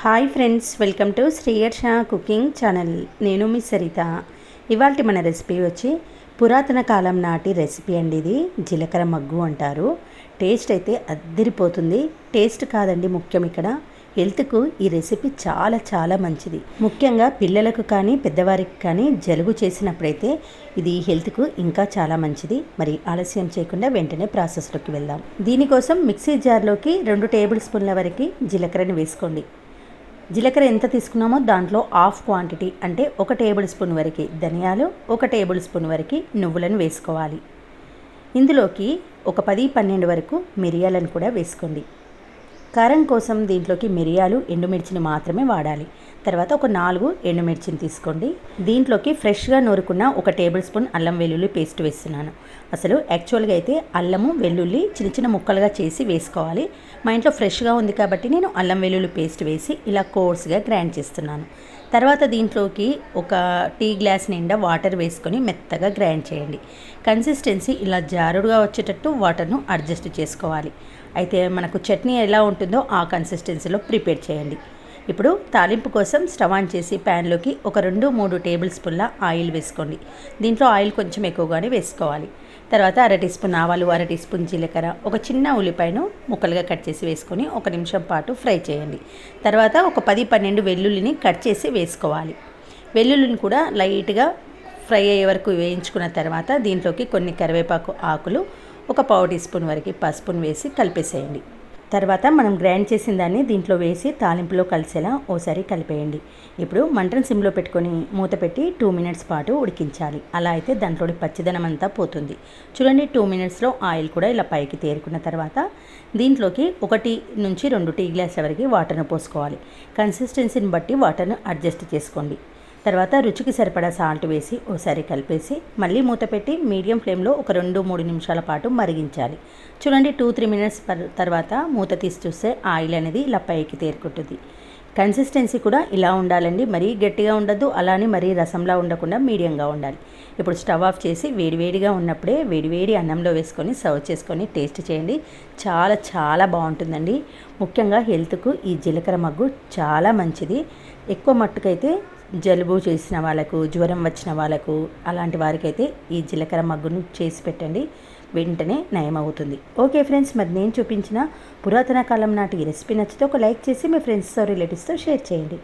Hi friends welcome to Sriyarsha cooking channel. నేను మీ సరిత. ఇవాళ మన రెసిపీ వచ్చి పురాతన కాలం నాటి రెసిపీ అండి ఇది. జీలకర్ర మగ్గు అంటారు. టేస్ట్ అయితే అద్దరిపోతుంది. టేస్ట్ కాదండి ముఖ్యం ఇక్కడ. హెల్త్కు ఈ రెసిపీ చాలా చాలా మంచిది. ముఖ్యంగా పిల్లలకు కానీ పెద్దవారికి కానీ జలుబు చేసినప్పుడైతే ఇది హెల్త్కు ఇంకా చాలా మంచిది. మరి ఆలస్యం చేయకుండా వెంటనే ప్రాసెస్లోకి వెళ్దాం. దీనికోసం మిక్సీ జార్లోకి రెండు టేబుల్ స్పూన్ల వరకు జీలకర్రని వేసుకోండి. జీలకర్ర ఎంత తీసుకున్నామో దాంట్లో హాఫ్ క్వాంటిటీ అంటే ఒక టేబుల్ స్పూన్ వరకు ధనియాలు ఒక టేబుల్ స్పూన్ వరకు నువ్వులను వేసుకోవాలి. ఇందులోకి ఒక పది పన్నెండు వరకు మిరియాలను కూడా వేసుకోండి. కారం కోసం దీంట్లోకి మిరియాలు ఎండుమిర్చిని మాత్రమే వాడాలి. తర్వాత ఒక నాలుగు ఎండుమిర్చిని తీసుకోండి. దీంట్లోకి ఫ్రెష్గా నూరుకున్న ఒక టేబుల్ స్పూన్ అల్లం వెల్లుల్లి పేస్ట్ వేస్తున్నాను. అసలు యాక్చువల్గా అయితే అల్లము వెల్లుల్లి చిన్న చిన్న ముక్కలుగా చేసి వేసుకోవాలి. మా ఇంట్లో ఫ్రెష్గా ఉంది కాబట్టి నేను అల్లం వెల్లుల్లి పేస్ట్ వేసి ఇలా కోర్స్గా గ్రైండ్ చేస్తున్నాను. తర్వాత దీంట్లోకి ఒక టీ గ్లాస్ నిండా వాటర్ వేసుకొని మెత్తగా గ్రైండ్ చేయండి. కన్సిస్టెన్సీ ఇలా జారుడుగా వచ్చేటట్టు వాటర్ను అడ్జస్ట్ చేసుకోవాలి. అయితే మనకు చట్నీ ఎలా ఉంటుందో ఆ కన్సిస్టెన్సీలో ప్రిపేర్ చేయండి. ఇప్పుడు తాలింపు కోసం స్టవ్ ఆన్ చేసి ప్యాన్లోకి ఒక రెండు మూడు టేబుల్ స్పూన్ల ఆయిల్ వేసుకోండి. దీంట్లో ఆయిల్ కొంచెం ఎక్కువగానే వేసుకోవాలి. తర్వాత అర టీ స్పూన్ ఆవాలు అర టీ స్పూన్ జీలకర్ర ఒక చిన్న ఉల్లిపాయను ముక్కలుగా కట్ చేసి వేసుకొని ఒక నిమిషం పాటు ఫ్రై చేయండి. తర్వాత ఒక పది పన్నెండు వెల్లుల్లిని కట్ చేసి వేసుకోవాలి. వెల్లుల్లిని కూడా లైట్గా ఫ్రై అయ్యే వరకు వేయించుకున్న తర్వాత దీంట్లోకి కొన్ని కరివేపాకు ఆకులు ఒక పావు టీ స్పూన్ వరకు పసుపును వేసి కలిపేసేయండి. తర్వాత మనం గ్రైండ్ చేసిన దాన్ని దీంట్లో వేసి తాలింపులో కలిసేలా ఓసారి కలిపేయండి. ఇప్పుడు మంటను సిమ్లో పెట్టుకొని మూత పెట్టి టూ మినిట్స్ పాటు ఉడికించాలి. అలా అయితే దాంట్లోని పచ్చిదనం అంతా పోతుంది. చూడండి టూ మినిట్స్లో ఆయిల్ కూడా ఇలా పైకి తేరుకున్న తర్వాత దీంట్లోకి ఒకటి నుంచి రెండు టీ గ్లాసుల వరకు వాటర్ను పోసుకోవాలి. కన్సిస్టెన్సీని బట్టి వాటర్ను అడ్జస్ట్ చేసుకోండి. తర్వాత రుచికి సరిపడా సాల్ట్ వేసి ఓసారి కలిపేసి మళ్ళీ మూత పెట్టి మీడియం ఫ్లేమ్లో ఒక రెండు మూడు నిమిషాల పాటు మరిగించాలి. చూడండి టూ త్రీ మినిట్స్ తర్వాత మూత తీసి చూస్తే ఆయిల్ అనేది ఇలా పైకి తేరుకుంటుంది. కన్సిస్టెన్సీ కూడా ఇలా ఉండాలండి. మరీ గట్టిగా ఉండద్దు అలానే మరీ రసంలా ఉండకుండా మీడియంగా ఉండాలి. ఇప్పుడు స్టవ్ ఆఫ్ చేసి వేడివేడిగా ఉన్నప్పుడే వేడివేడి అన్నంలో వేసుకొని సర్వ్ చేసుకొని టేస్ట్ చేయండి. చాలా చాలా బాగుంటుందండి. ముఖ్యంగా హెల్త్కు ఈ జీలకర్ర మగ్గు చాలా మంచిది. ఎక్కువ మట్టుకైతే జలుబు చేసిన వాళ్ళకు జ్వరం వచ్చిన వాళ్ళకు అలాంటి వారికైతే ఈ జీలకర్ర మగ్గును చేసి పెట్టండి. వెంటనే నయమవుతుంది. ఓకే ఫ్రెండ్స్ మరి నేను చూపించిన పురాతన కాలం నాటి ఈ రెసిపీ నచ్చితే ఒక లైక్ చేసి మీ ఫ్రెండ్స్తో రిలేటివ్స్తో షేర్ చేయండి.